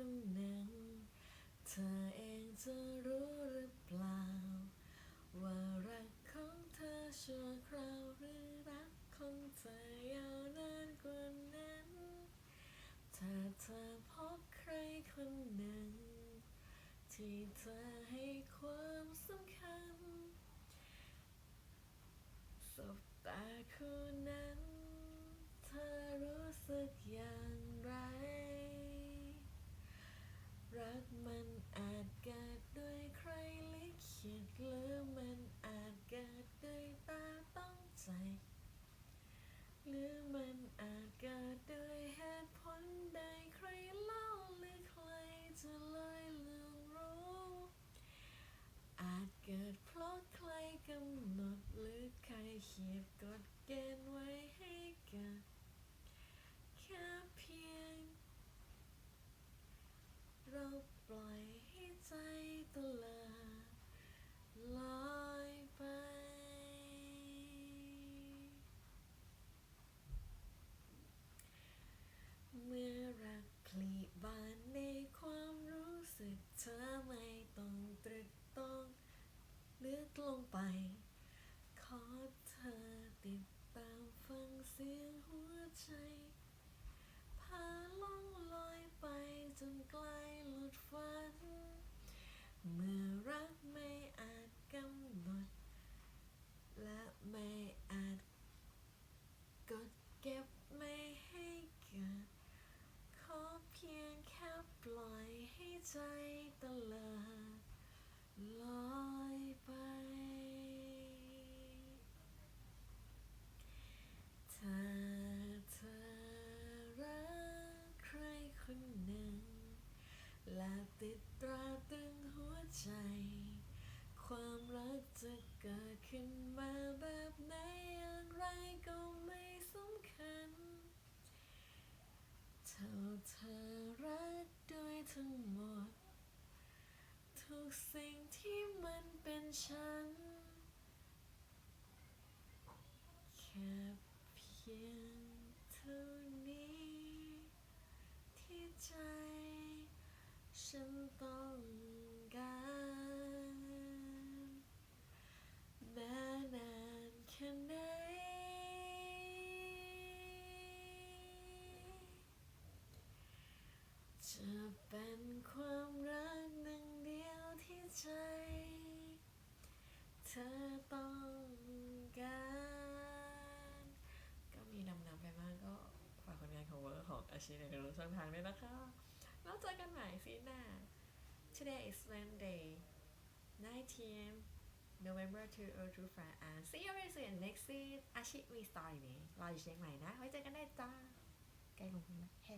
คนหนึ่ง เธอเองจะรู้หรือเปล่า ว่ารักของเธอชั่วคราวหรือรักของเธอยาวนานกว่านั้น ถ้าเธอพบใครคนหนึ่ง ที่เธอให้ความสำคัญสบตาคู่นั้น รักมันอาจเกิดด้วยใครลิขิตหรือมันอาจเกิดด้วยตาต้องใจ หรือมันอาจเกิดด้วยเหตุผลใดใครเล่าหรือใครจะเลยลืมรู้ อาจเกิดเพราะใครกำหนดหรือใครเขียนกฎเกณฑ์ไว้ให้เกิดแค่เพียง เราปล่อยให้ใจตะเลิดลอยไป เมื่อรักพลีบานในความรู้สึกเธอไม่ต้องตรึกต้องลึกลงไป ขอเธอติดตามฟังเสียงหัวใจ พาล่องลอยไปจนไกลหลุดฝัน เมื่อรักไม่อาจกำหนด และไม่อาจกดเก็บไม่ให้เกิด ขอเพียงแค่ปล่อยให้ใจตะลิดลอยไป ถ้าเธอรักใครคนหนึ่ง และติดตราตึงหัวใจ ความรักจะเกิดขึ้นมาแบบไหนอย่างไรก็ไม่สำคัญ เท่าเธอรักด้วยทั้งหมด ทุกสิ่งที่มันเป็นฉัน แค่เพียงเท่านี้ที่ใจฉันต้องการแม้นานแค่ไหน จะเป็นความรักหนึ่งเดียวที่ใจ เธอต้องการก็มีนำนำไปมากก็ฝากผลงานของเวิร์ของอาชีในกระรู้ช่องทางด้วยนะคะ แล้วเจอกันใหม่ซีหน้า Today is Wednesday 9 p.m. November 2025 and see you very soon next week อาชิมีสตอรี่นี้รออยู่เชียงใหม่นะ ไว้เจอกันได้จ้าใกล้ลงทุนนะแฮ่